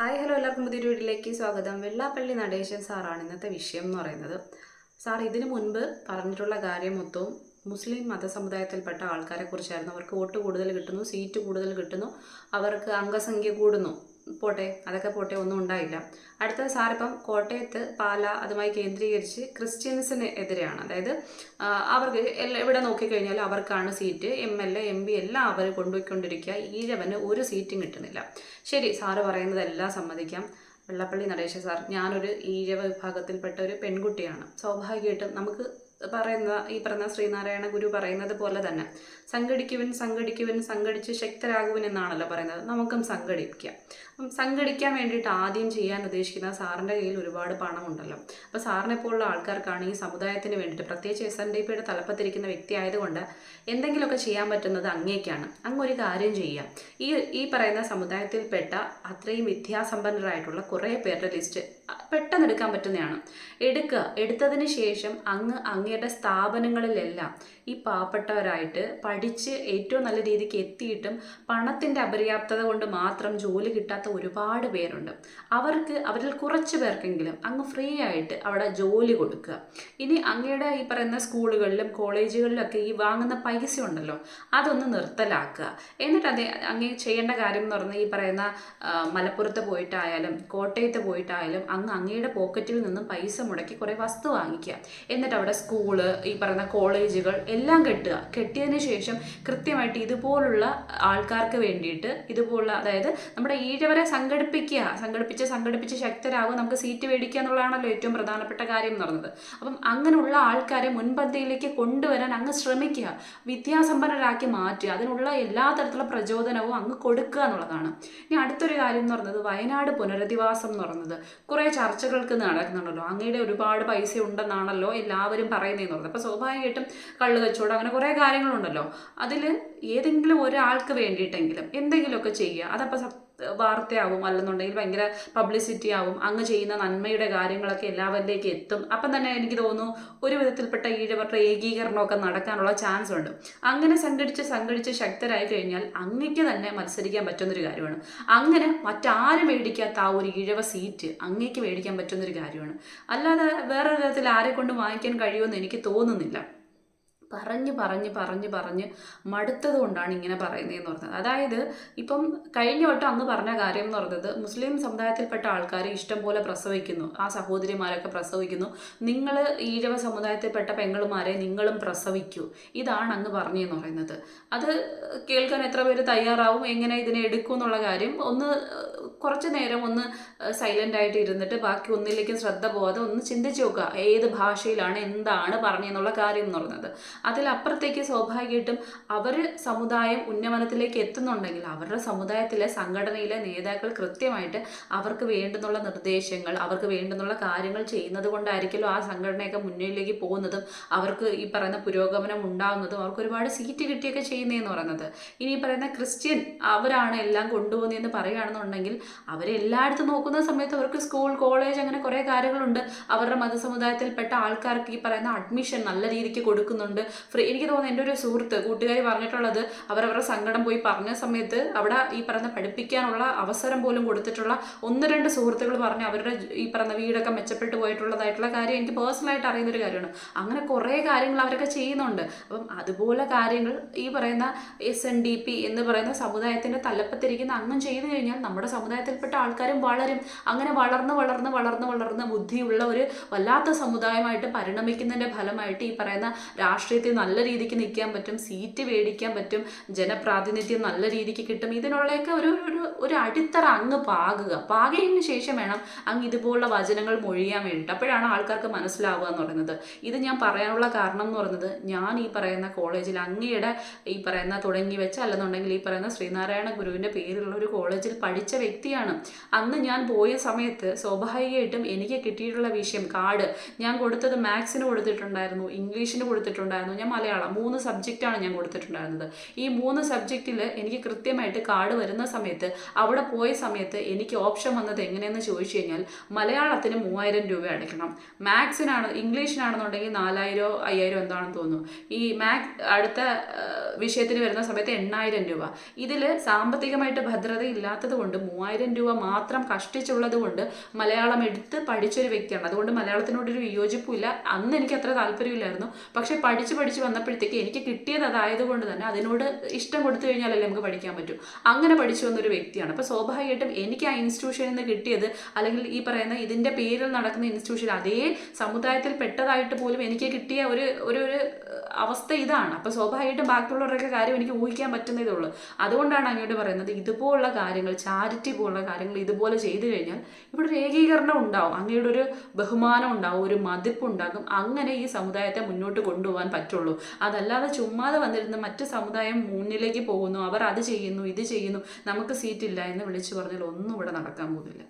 Hi hello എല്ലാവർക്കും പുതിയൊരു വീഡിയോയിലേക്ക് സ്വാഗതം. വെള്ളാപ്പള്ളി നടേശൻ സാറാണ് ഇന്നത്തെ വിഷയം എന്ന് പറയുന്നത്. സാർ ഇതിനു മുൻപ് പറഞ്ഞിട്ടുള്ള കാര്യം മൊത്തവും മുസ്ലിം മതസമുദായത്തിൽപ്പെട്ട ആൾക്കാരെ കുറിച്ചായിരുന്നു അവർക്ക് വോട്ട് കൂടുതൽ കിട്ടുന്നു സീറ്റ് കൂടുതൽ കിട്ടുന്നു അവർക്ക് അംഗസംഖ്യ കൂടുന്നു. പോട്ടെ അതൊക്കെ പോട്ടെ ഒന്നും ഉണ്ടായില്ല. അടുത്തത് സാറിപ്പം കോട്ടയത്ത് പാല അതുമായി കേന്ദ്രീകരിച്ച് ക്രിസ്ത്യൻസിന് എതിരെയാണ്. അതായത് അവർക്ക് എല്ലാം ഇവിടെ നോക്കിക്കഴിഞ്ഞാൽ അവർക്കാണ് seat. M L A M P എല്ലാം അവർ കൊണ്ടുപോയിക്കൊണ്ടിരിക്കുക. ഈഴവന് ഒരു സീറ്റും കിട്ടുന്നില്ല. ശരി സാറ് പറയുന്നതെല്ലാം സമ്മതിക്കാം. വെള്ളപ്പള്ളി നടേശ സാർ ഞാനൊരു ഈഴവ വിഭാഗത്തിൽപ്പെട്ട ഒരു പെൺകുട്ടിയാണ്. സ്വാഭാവികമായിട്ടും നമുക്ക് പറയുന്ന ഈ പറഞ്ഞ ശ്രീനാരായണ ഗുരു പറയുന്നത് പോലെ തന്നെ. സംഘടിക്കുവൻ സംഘടിക്കുവൻ സംഘടിച്ച് ശക്തരാകുവൻ എന്നാണല്ലോ പറയുന്നത്. നമുക്കും സംഘടിപ്പിക്കാം അപ്പം സംഘടിക്കാൻ വേണ്ടിയിട്ട് ആദ്യം ചെയ്യാൻ ഉദ്ദേശിക്കുന്ന സാറിന്റെ കയ്യിൽ ഒരുപാട് പണമുണ്ടല്ലോ. അപ്പോൾ സാറിനെ പോലുള്ള ആൾക്കാർക്കാണ് ഈ സമുദായത്തിന് വേണ്ടിയിട്ട് പ്രത്യേകിച്ച് എസ് എൻ ഡി പിയുടെ തലപ്പത്തിരിക്കുന്ന വ്യക്തി ആയതുകൊണ്ട് എന്തെങ്കിലുമൊക്കെ ചെയ്യാൻ പറ്റുന്നത് അങ്ങേക്കാണ്. അങ്ങ് ഒരു കാര്യം ചെയ്യാം. ഈ ഈ പറയുന്ന സമുദായത്തിൽപ്പെട്ട അത്രയും വിദ്യാസമ്പന്നരായിട്ടുള്ള കുറേ പേരുടെ ലിസ്റ്റ് പെട്ടെന്ന് എടുക്കാൻ പറ്റുന്നതാണ്. എടുക്കുക. എടുത്തതിന് ശേഷം അങ്ങ് അങ്ങ് അങ്ങയുടെ സ്ഥാപനങ്ങളിലെല്ലാം ഈ പാവപ്പെട്ടവരായിട്ട് പഠിച്ച് ഏറ്റവും നല്ല രീതിക്ക് എത്തിയിട്ടും പണത്തിന്റെ അപര്യാപ്തത കൊണ്ട് മാത്രം ജോലി കിട്ടാത്ത ഒരുപാട് പേരുണ്ട്. അവർക്ക് അവരിൽ കുറച്ച് പേർക്കെങ്കിലും അങ്ങ് ഫ്രീ ആയിട്ട് അവിടെ ജോലി കൊടുക്കുക. ഇനി അങ്ങയുടെ ഈ പറയുന്ന സ്കൂളുകളിലും കോളേജുകളിലൊക്കെ ഈ വാങ്ങുന്ന പൈസ ഉണ്ടല്ലോ അതൊന്ന് നിർത്തലാക്കുക. എന്നിട്ട് അതേ അങ്ങ് ചെയ്യേണ്ട കാര്യം എന്ന് പറഞ്ഞാൽ ഈ പറയുന്ന മലപ്പുറത്ത് പോയിട്ടായാലും കോട്ടയത്ത് പോയിട്ടായാലും അങ്ങ് അങ്ങയുടെ പോക്കറ്റിൽ നിന്നും പൈസ മുടക്കി കുറേ വസ്തു വാങ്ങിക്കുക. എന്നിട്ട് അവിടെ സ്കൂൾ ഈ പറയുന്ന കോളേജുകൾ എല്ലാം കെട്ടുക. കെട്ടിയതിന് ശേഷം കൃത്യമായിട്ട് ഇതുപോലുള്ള ആൾക്കാർക്ക് വേണ്ടിയിട്ട് ഇതുപോലുള്ള അതായത് നമ്മുടെ ഈഴവരെ സംഘടിപ്പിക്കുക സംഘടിപ്പിച്ച് സംഘടിപ്പിച്ച് ശക്തരാകും നമുക്ക് സീറ്റ് മേടിക്കുക എന്നുള്ളതാണല്ലോ ഏറ്റവും പ്രധാനപ്പെട്ട കാര്യം എന്ന് പറയുന്നത് അപ്പം അങ്ങനെയുള്ള ആൾക്കാരെ മുൻപന്തിയിലേക്ക് കൊണ്ടുവരാൻ അങ്ങ് ശ്രമിക്കുക. വിദ്യാസമ്പന്നരാക്കി മാറ്റുക. അതിനുള്ള എല്ലാ തരത്തിലുള്ള പ്രചോദനവും അങ്ങ് കൊടുക്കുക എന്നുള്ളതാണ്. ഇനി അടുത്തൊരു കാര്യം എന്ന് പറയുന്നത് വയനാട് പുനരധിവാസം എന്ന് പറയുന്നത് കുറേ ചർച്ചകൾക്ക് നടക്കുന്നുണ്ടല്ലോ. അങ്ങയുടെ ഒരുപാട് പൈസ ഉണ്ടെന്നാണല്ലോ എല്ലാവരും പറയുന്നതെന്ന് പറയുന്നത് അപ്പോൾ സ്വാഭാവികമായിട്ടും കള്ള് കച്ചവടം അങ്ങനെ കുറേ കാര്യങ്ങളുണ്ടല്ലോ. അതിൽ ഏതെങ്കിലും ഒരാൾക്ക് വേണ്ടിയിട്ടെങ്കിലും എന്തെങ്കിലുമൊക്കെ ചെയ്യുക. അതപ്പോൾ വാർത്തയാവും അല്ലെന്നുണ്ടെങ്കിൽ ഭയങ്കര പബ്ലിസിറ്റി ആവും അങ്ങ് ചെയ്യുന്ന നന്മയുടെ കാര്യങ്ങളൊക്കെ എല്ലാവരിലേക്ക് എത്തും. അപ്പം തന്നെ എനിക്ക് തോന്നുന്നു ഒരു വിധത്തിൽപ്പെട്ട ഈഴവരുടെ ഏകീകരണമൊക്കെ നടക്കാനുള്ള ചാൻസ് ഉണ്ട്. അങ്ങനെ സംഘടിച്ച് സംഘടിച്ച് ശക്തരായി കഴിഞ്ഞാൽ അങ്ങയ്ക്ക് തന്നെ മത്സരിക്കാൻ പറ്റുന്നൊരു കാര്യമാണ്. അങ്ങനെ മറ്റാരും മേടിക്കാത്ത ആ ഒരു ഈഴവ സീറ്റ് അങ്ങേക്ക് മേടിക്കാൻ പറ്റുന്നൊരു കാര്യമാണ്. അല്ലാതെ വേറെ വിധത്തിൽ ആരെ കൊണ്ട് വാങ്ങിക്കാൻ കഴിയുമെന്ന് എനിക്ക് തോന്നുന്നില്ല. പറഞ്ഞ് പറഞ്ഞ് പറഞ്ഞ് പറഞ്ഞ് മടുത്തത് കൊണ്ടാണ് ഇങ്ങനെ പറയുന്നതെന്ന് പറഞ്ഞത്. അതായത് ഇപ്പം കഴിഞ്ഞ വട്ടം അന്ന് പറഞ്ഞ കാര്യം എന്ന് പറഞ്ഞത് മുസ്ലിം സമുദായത്തിൽപ്പെട്ട ആൾക്കാർ ഇഷ്ടം പോലെ പ്രസവിക്കുന്നു. ആ സഹോദരിമാരൊക്കെ പ്രസവിക്കുന്നു. നിങ്ങൾ ഈഴവ സമുദായത്തിൽപ്പെട്ട പെങ്ങളുമാരെ നിങ്ങളും പ്രസവിക്കൂ. ഇതാണ് അങ്ങ് പറഞ്ഞതെന്ന് പറയുന്നത്. അത് കേൾക്കാൻ എത്ര പേര് തയ്യാറാവും എങ്ങനെ ഇതിനെ എടുക്കും എന്നുള്ള കാര്യം ഒന്ന് കുറച്ച് നേരം ഒന്ന് സൈലന്റ് ആയിട്ട് ഇരുന്നിട്ട് ബാക്കി ഒന്നിലേക്കും ശ്രദ്ധ പോവാതെ ഒന്ന് ചിന്തിച്ച് നോക്കുക. ഏത് ഭാഷയിലാണ് എന്താണ് പറഞ്ഞെന്നുള്ള കാര്യം എന്ന് പറയുന്നത് അതിലപ്പുറത്തേക്ക് സ്വാഭാവികമായിട്ടും അവർ സമുദായം ഉന്നമനത്തിലേക്ക് എത്തുന്നുണ്ടെങ്കിൽ അവരുടെ സമുദായത്തിലെ സംഘടനയിലെ നേതാക്കൾ കൃത്യമായിട്ട് അവർക്ക് വേണ്ടുന്നുള്ള നിർദ്ദേശങ്ങൾ അവർക്ക് വേണ്ടുന്നുള്ള കാര്യങ്ങൾ ചെയ്യുന്നത് കൊണ്ടായിരിക്കലോ ആ സംഘടനയൊക്കെ മുന്നിലേക്ക് പോകുന്നതും അവർക്ക് ഈ പറയുന്ന പുരോഗമനം ഉണ്ടാകുന്നതും അവർക്ക് ഒരുപാട് സീറ്റ് കിട്ടിയൊക്കെ ചെയ്യുന്നതെന്ന് പറയുന്നത്. ഇനി പറയുന്ന ക്രിസ്ത്യൻ അവരാണ് എല്ലാം കൊണ്ടുപോകുന്നതെന്ന് പറയുകയാണെന്നുണ്ടെങ്കിൽ അവരെ എല്ലായിടത്തും നോക്കുന്ന സമയത്ത് അവർക്ക് സ്കൂൾ കോളേജ് അങ്ങനെ കുറേ കാര്യങ്ങളുണ്ട്. അവരുടെ മതസമുദായത്തിൽപ്പെട്ട ആൾക്കാർക്ക് ഈ പറയുന്ന അഡ്മിഷൻ നല്ല രീതിക്ക് കൊടുക്കുന്നുണ്ട്. ഫ്രീ എനിക്ക് തോന്നുന്നു എന്റെ ഒരു സുഹൃത്ത് കൂട്ടുകാരി പറഞ്ഞിട്ടുള്ളത് അവരവരുടെ സങ്കടം പോയി പറഞ്ഞ സമയത്ത് അവിടെ ഈ പറയുന്ന പഠിപ്പിക്കാനുള്ള അവസരം പോലും കൊടുത്തിട്ടുള്ള ഒന്ന് രണ്ട് സുഹൃത്തുക്കൾ പറഞ്ഞ് അവരുടെ ഈ പറഞ്ഞ വീടൊക്കെ മെച്ചപ്പെട്ടു പോയിട്ടുള്ളതായിട്ടുള്ള കാര്യം എനിക്ക് പേഴ്സണലായിട്ട് അറിയുന്ന ഒരു കാര്യമാണ്. അങ്ങനെ കുറേ കാര്യങ്ങൾ അവരൊക്കെ ചെയ്യുന്നുണ്ട്. അപ്പം അതുപോലെ കാര്യങ്ങൾ ഈ പറയുന്ന എസ് എൻ ഡി പി എന്ന് പറയുന്ന സമുദായത്തിന്റെ തലപ്പത്തിരിക്കുന്ന അങ്ങും ചെയ്തു കഴിഞ്ഞാൽ നമ്മുടെ സമുദായത്തിൽപ്പെട്ട ആൾക്കാരും വളരും. അങ്ങനെ വളർന്ന് വളർന്ന് വളർന്ന് വളർന്ന് ബുദ്ധിയുള്ള ഒരു വല്ലാത്ത സമുദായമായിട്ട് പരിണമിക്കുന്നതിന്റെ ഫലമായിട്ട് ഈ പറയുന്ന രാഷ്ട്രീയത്തിൽ നല്ല രീതിക്ക് നിൽക്കാൻ പറ്റും സീറ്റ് മേടിക്കാൻ പറ്റും ജനപ്രാതിനിധ്യം നല്ല രീതിക്ക് കിട്ടും. ഇതിനുള്ളയൊക്കെ ഒരു ഒരു ഒരു അടിത്തറ അങ്ങ് പാകുക. പാകിയതിന് ശേഷം വേണം അങ്ങ് ഇതുപോലുള്ള വചനങ്ങൾ മൊഴിയാൻ വേണ്ടിയിട്ട് അപ്പോഴാണ് ആൾക്കാർക്ക് മനസ്സിലാവുക എന്ന് പറയുന്നത്. ഇത് ഞാൻ പറയാനുള്ള കാരണം എന്ന് പറയുന്നത് ഞാൻ ഈ പറയുന്ന കോളേജിൽ അങ്ങയുടെ ഈ പറയുന്ന തുടങ്ങി വെച്ച അല്ലെന്നുണ്ടെങ്കിൽ ഈ പറയുന്ന ശ്രീനാരായണ ഗുരുവിന്റെ പേരിലുള്ള ഒരു കോളേജിൽ പഠിച്ച വ്യക്തിയാണ്. അന്ന് ഞാൻ പോയ സമയത്ത് സ്വാഭാവികമായിട്ടും എനിക്ക് കിട്ടിയിട്ടുള്ള വിഷയം കാർഡ് ഞാൻ കൊടുത്തത് മാത്സിന് കൊടുത്തിട്ടുണ്ടായിരുന്നു ഇംഗ്ലീഷിന് കൊടുത്തിട്ടുണ്ടായിരുന്നു ഞാൻ മലയാളം മൂന്ന് സബ്ജക്റ്റാണ് ഞാൻ കൊടുത്തിട്ടുണ്ടായിരുന്നത്. ഈ മൂന്ന് സബ്ജക്റ്റിൽ എനിക്ക് കൃത്യമായിട്ട് കാർഡ് വരുന്ന സമയത്ത് അവിടെ പോയ സമയത്ത് എനിക്ക് ഓപ്ഷൻ വന്നത് എങ്ങനെയെന്ന് ചോദിച്ചു കഴിഞ്ഞാൽ മലയാളത്തിന് മൂവായിരം രൂപ അടയ്ക്കണം. മാത്സിനാണ് ഇംഗ്ലീഷിനാണെന്നുണ്ടെങ്കിൽ നാലായിരോ അയ്യായിരോ എന്താണെന്ന് തോന്നുന്നു. ഈ മാത്സ് അടുത്ത വിഷയത്തിന് വരുന്ന സമയത്ത് എണ്ണായിരം രൂപ. ഇതിൽ സാമ്പത്തികമായിട്ട് ഭദ്രത ഇല്ലാത്തത് കൊണ്ട് മൂവായിരം രൂപ മാത്രം കഷ്ടിച്ചുള്ളത് കൊണ്ട് മലയാളം എടുത്ത് പഠിച്ചൊരു വ്യക്തിയാണ്. അതുകൊണ്ട് മലയാളത്തിനോടൊരു വിയോജിപ്പില്ല അന്ന് എനിക്ക് അത്ര താല്പര്യമില്ലായിരുന്നു. പക്ഷേ പഠിച്ച് പഠിച്ച് വന്നപ്പോഴത്തേക്ക് എനിക്ക് കിട്ടിയത് അതായതുകൊണ്ട് തന്നെ അതിനോട് ഇഷ്ടം കൊടുത്തു കഴിഞ്ഞാലല്ലേ നമുക്ക് പഠിക്കാൻ പറ്റും. അങ്ങനെ പഠിച്ചു വന്നൊരു വ്യക്തിയാണ്. അപ്പോൾ സ്വാഭാവികമായിട്ടും എനിക്ക് ആ ഇൻസ്റ്റിറ്റ്യൂഷനിൽ നിന്ന് കിട്ടിയത് അല്ലെങ്കിൽ ഈ പറയുന്ന ഇതിന്റെ പേരിൽ നടക്കുന്ന ഇൻസ്റ്റിറ്റ്യൂഷൻ അതേ സമുദായത്തിൽ പെട്ടതായിട്ട് പോലും എനിക്ക് കിട്ടിയ ഒരു ഒരു ഒരു അവസ്ഥ ഇതാണ്. അപ്പോൾ സ്വാഭാവികമായിട്ടും ബാക്കിയുള്ളവരുടെയൊക്കെ കാര്യം എനിക്ക് ഊഹിക്കാൻ പറ്റുന്നതേ ഉള്ളൂ. അതുകൊണ്ടാണ് അങ്ങോട്ട് പറയുന്നത് ഇതുപോലുള്ള കാര്യങ്ങൾ ചാരിറ്റി പോലുള്ള കാര്യങ്ങൾ ഇതുപോലെ ചെയ്തു കഴിഞ്ഞാൽ ഇവിടെ ഒരു ഏകീകരണം ഉണ്ടാവും. അങ്ങയുടെ ഒരു ബഹുമാനം ഉണ്ടാവും ഒരു മതിപ്പുണ്ടാകും അങ്ങനെ ഈ സമുദായത്തെ മുന്നോട്ട് കൊണ്ടുപോകാൻ പറ്റുള്ളൂ. അതല്ലാതെ ചുമ്മാതെ വന്നിരുന്ന മറ്റ് സമുദായം മുന്നിലേക്ക് പോകുന്നു അവർ അത് ചെയ്യുന്നു ഇത് ചെയ്യുന്നു നമുക്ക് സീറ്റില്ല എന്ന് വിളിച്ചു പറഞ്ഞാൽ ഒന്നും ഇവിടെ നടക്കാൻ പോകുന്നില്ല.